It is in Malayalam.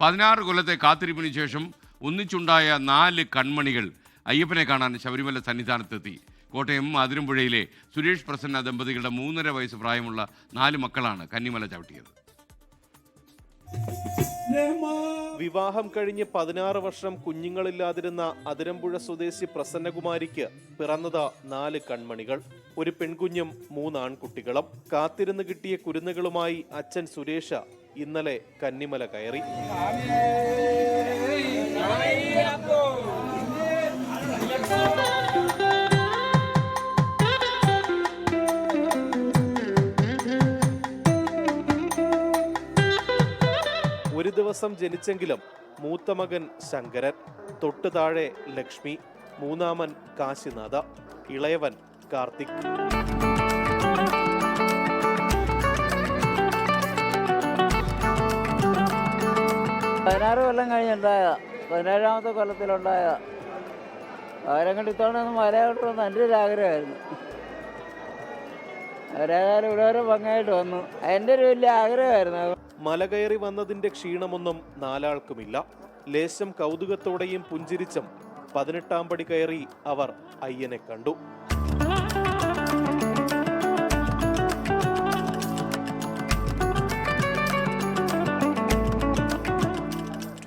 പതിനാറ് കൊല്ലത്തെ കാത്തിരിപ്പിന് ശേഷം ഒന്നിച്ചുണ്ടായ നാല് കൺമണികൾ അയ്യപ്പനെ കാണാൻ ശബരിമല സന്നിധാനത്തെത്തി. കോട്ടയം അതിരമ്പുഴയിലെ സുരേഷ് പ്രസന്ന ദമ്പതികളുടെ മൂന്നര വയസ്സ് പ്രായമുള്ള നാല് മക്കളാണ് കന്നിമല ചവിട്ടിയത്. വിവാഹം കഴിഞ്ഞ് പതിനാറ് വർഷം കുഞ്ഞുങ്ങളില്ലാതിരുന്ന അതിരമ്പുഴ സ്വദേശി പ്രസന്നകുമാരിക്ക് പിറന്നത് നാല് കൺമണികൾ. ഒരു പെൺകുഞ്ഞും മൂന്ന് ആൺകുട്ടികളും കാത്തിരുന്ന് കിട്ടിയ കുരുന്നുകളുമായി അച്ഛൻ സുരേഷ ഇന്നലെ കന്നിമല കയറി. ഒരു ദിവസം ജനിച്ചെങ്കിലും മൂത്ത മകൻ ശങ്കരൻ തൊട്ടു താഴെ ലക്ഷ്മി മൂന്നാമൻ കാശിനാഥ ഇളയവൻ കാർത്തിക്. പതിനാറ് കൊല്ലം കഴിഞ്ഞുണ്ടായ പതിനേഴാമത്തെ കൊല്ലത്തിലുണ്ടായ അവരെ കൊണ്ട് ഇത്തവണ ഒന്ന് മലയാളത്തോന്ന് എന്റെ ഒരു ആഗ്രഹമായിരുന്നു. അവരേതായാലും ഇവിടെ വരെ ഭംഗിയായിട്ട് വന്നു. എന്റെ ഒരു വലിയ ആഗ്രഹമായിരുന്നു മല കയറി വന്നതിന്റെ ക്ഷീണമൊന്നും നാലാൾക്കുമില്ല. ലേശം കൗതുകത്തോടെയും പുഞ്ചിരിച്ചും പതിനെട്ടാം പടി കയറി അവർ അയ്യനെ കണ്ടു.